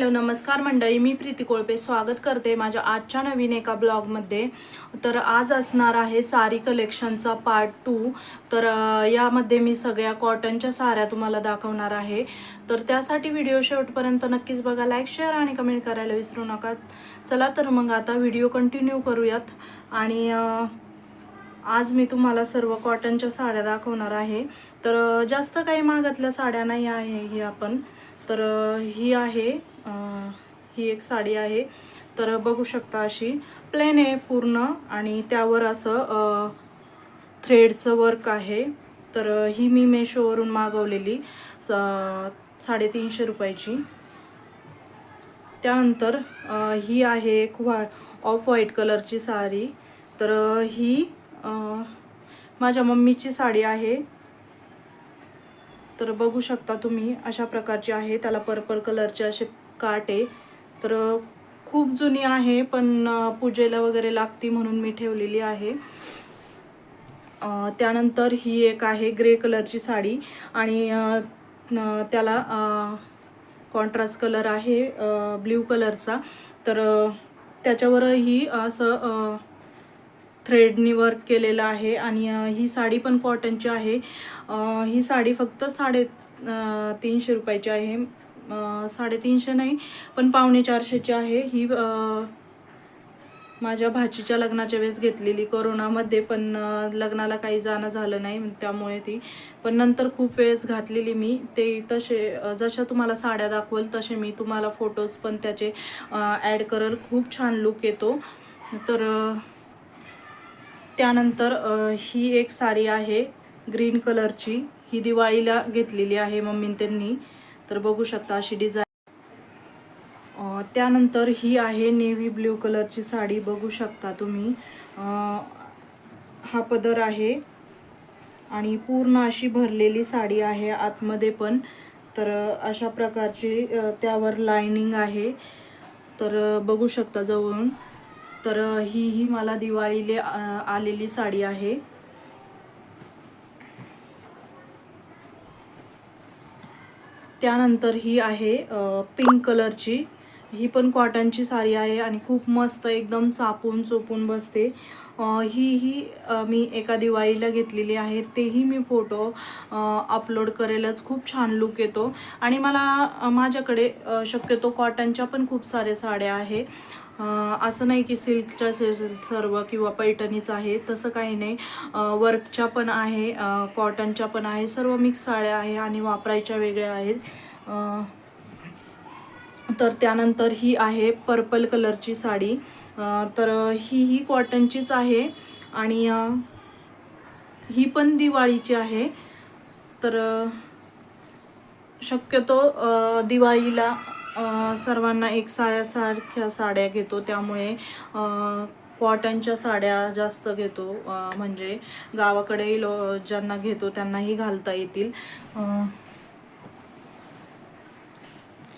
Hello नमस्कार मंडळी मी प्रीती कोळपे स्वागत करते माझ्या आजच्या नवीन एका ब्लॉगमध्ये. तर आज असणार आहे सारी कलेक्शनचा पार्ट टू तर यामध्ये मी सगळ्या कॉटनच्या साड्या तुम्हाला दाखवणार आहे. तर त्यासाठी व्हिडिओ शेवटपर्यंत नक्कीच बघा लाईक शेअर आणि कमेंट करायला विसरू नका. चला तर मग आता व्हिडिओ कंटिन्यू करूयात. आणि आज मी तुम्हाला सर्व कॉटनच्या साड्या दाखवणार आहे. तर जास्त काही मागातल्या साड्या नाही आहे ही आपण. तर ही आहे ही एक साडी आहे. तर बघू शकता अशी. प्लेन आहे पूर्ण. आणि त्यावर असं थ्रेडचं वर्क आहे. तर ही मी मेशोवरून मागवलेली स- साडेतीनशे रुपयाची. त्यानंतर ही आहे एक व्हा ऑफ व्हाईट कलरची साडी. तर ही माझ्या मम्मीची साडी आहे. तर बघू शकता तुम्ही अशा प्रकारची आहे. त्याला पर्पल कलरचे असे काट आहे. तर खूप जुनी आहे पण पूजेला वगैरे लागती म्हणून मी ठेवलेली आहे. त्यानंतर ही एक आहे ग्रे कलरची साडी. आणि त्याला कॉन्ट्रास्ट कलर आहे ब्ल्यू कलरचा तर त्याच्यावरही असं थ्रेडनी वर्क केलेलं आहे आणि ही साडी पण कॉटनची आहे. ही साडी फक्त साडे तीनशे रुपयाची आहे. साडेतीनशे नाही पण पावणे चारशेची आहे. ही माझ्या भाचीच्या लग्नाच्या वेळेस घेतलेली. कोरोनामध्ये पण लग्नाला काही जाणं झालं नाही त्यामुळे ती. पण नंतर खूप वेळेस घातलेली मी. ते तसे जशा तुम्हाला साड्या दाखवेल तसे मी तुम्हाला फोटोज पण त्याचे ॲड करल. खूप छान लुक येतो. तर त्यानंतर ही एक साडी आहे ग्रीन कलरची. ही दिवाळीला घेतलेली आहे मम्मी त्यांनी. तर बघू शकता अशी डिझाईन त्यानंतर ही आहे नेव्ही ब्ल्यू कलरची साडी. बघू शकता तुम्ही. हा पदर आहे आणि पूर्ण अशी भरलेली साडी आहे आतमध्ये पण. तर अशा प्रकारची त्यावर लाइनिंग आहे. तर बघू शकता जवळून. तर ही ही मला दिवाळीले आलेली साडी आहे. त्यानंतर ही आहे पिंक कलरची ही पण कॉटनची साडी आहे आणि खूप मस्त एकदम चापून चोपून बसते. ही ही मी एका दिवाळीला घेतलेली आहे. तेही मी फोटो अपलोड करेलच. खूप छान लुक येतो. आणि मला माझ्याकडे शक्यतो कॉटनच्या पण खूप साऱ्या साड्या आहे. असं नाही की सिल्कच्या सर्व किंवा पैठणीच आहे. तसं काही नाही. वर्कच्या पण आहे कॉटनच्या पण आहे. सर्व मिक्स साड्या आहे आणि वापरायच्या वेगळ्या आहेत. तर त्यानंतर ही आहे पर्पल कलरची साडी. तर ही ही कॉटनचीच आहे आणि ही पण दिवाळीची आहे. तर शक्यतो दिवाळीला सर्वांना एक साऱ्यासारख्या साड्या घेतो. त्यामुळे कॉटनच्या साड्या जास्त घेतो. म्हणजे गावाकडे लो ज्यांना घेतो त्यांनाही घालता येतील.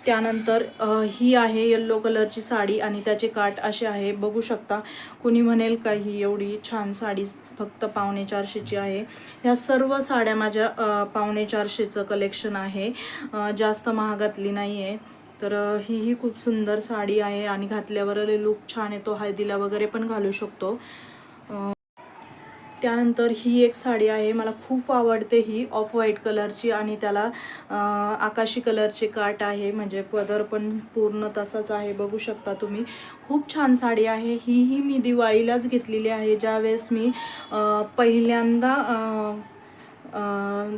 त्यानंतर ही आहे येल्लो कलरची साडी आणि त्याचे काठ असे आहे. बघू शकता कुणी म्हणेल का ही एवढी छान साडी फक्त पावणे चारशेची आहे. ह्या सर्व साड्या माझ्या पावणे चारशेचं कलेक्शन आहे. जास्त महागातली नाही आहे तर ही ही खूप सुंदर साडी आहे आणि घातल्यावर लुक छान येतो. हळदीला वगैरे पण घालू शकतो. त्यानंतर ही एक साडी आहे मला खूप आवडते ही. ऑफ व्हाईट कलरची आणि त्याला आकाशी कलरचे काट आहे म्हणजे पदर पण पूर्ण तसाच आहे बघू शकता तुम्ही. खूप छान साडी आहे. ही ही मी दिवाळीलाच घेतलेली आहे. ज्यावेळेस मी पहिल्यांदा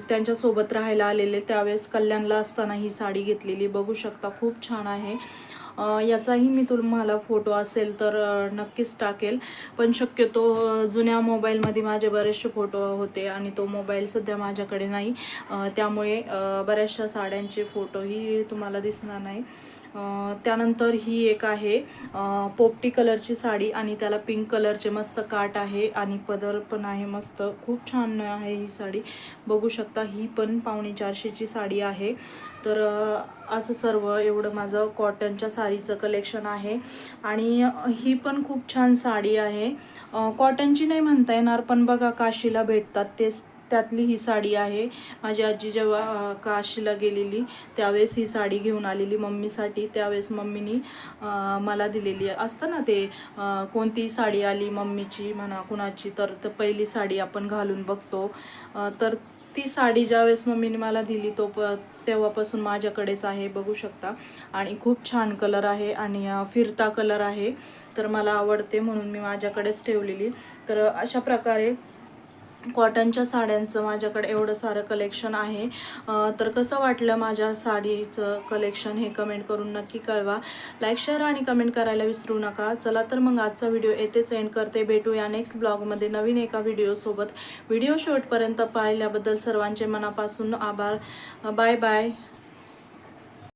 त्यांच्यासोबत राहायला आलेले त्यावेळेस कल्याणला असताना ही साडी घेतलेली. बघू शकता खूप छान आहे. याचाही मी तुम्हाला फोटो असेल तर नक्कीच टाकेल. पण शक्यतो जुन्या मोबाईलमध्ये माझे बरेचसे फोटो होते आणि तो मोबाईल सध्या माझ्याकडे नाही. त्यामुळे बऱ्याचशा साड्यांचे फोटोही तुम्हाला दिसणार नाही. त्यानंतर ही एक आहे पोपटी कलरची साडी आणि त्याला पिंक कलरचे मस्त काट आहे आणि पदर पण आहे मस्त. खूप छान आहे ही साडी. बघू शकता ही पण पावणे चारशेची साडी आहे. तर असं सर्व एवढं माझं कॉटनच्या साडीचं कलेक्शन आहे. आणि ही पण खूप छान साडी आहे. कॉटनची नाही म्हणता येणार पण बघा काशीला भेटतात. तेच त्यातली ही साडी आहे. माझी आजी जेव्हा काशीला गेलेली त्यावेळेस ही साडी घेऊन आलेली मम्मीसाठी. त्यावेळेस मम्मीनी मला दिलेली. असतं ना ते कोणती साडी आली मम्मीची म्हणा कुणाची तर तर पहिली साडी आपण घालून बघतो. तर ती साडी ज्यावेळेस मम्मीने मला दिली तो प तेव्हापासून माझ्याकडेच आहे बघू शकता. आणि खूप छान कलर आहे आणि फिरता कलर आहे. तर मला आवडते म्हणून मी माझ्याकडेच ठेवलेली. तर अशा प्रकारे कॉटनच्या साड्यांचं माझ्याकडे एवढं सारं कलेक्शन आहे. तर कसं वाटलं माझ्या साडीचं कलेक्शन हे कमेंट करून नक्की कळवा. लाईक शेअर आणि कमेंट करायला विसरू नका. चला तर मग आजचा व्हिडिओ येथेच एंड करते. भेटू या नेक्स्ट ब्लॉगमध्ये नवीन एका व्हिडिओसोबत व्हिडिओ शेवटपर्यंत पाहिल्याबद्दल सर्वांचे मनापासून आभार. Bye bye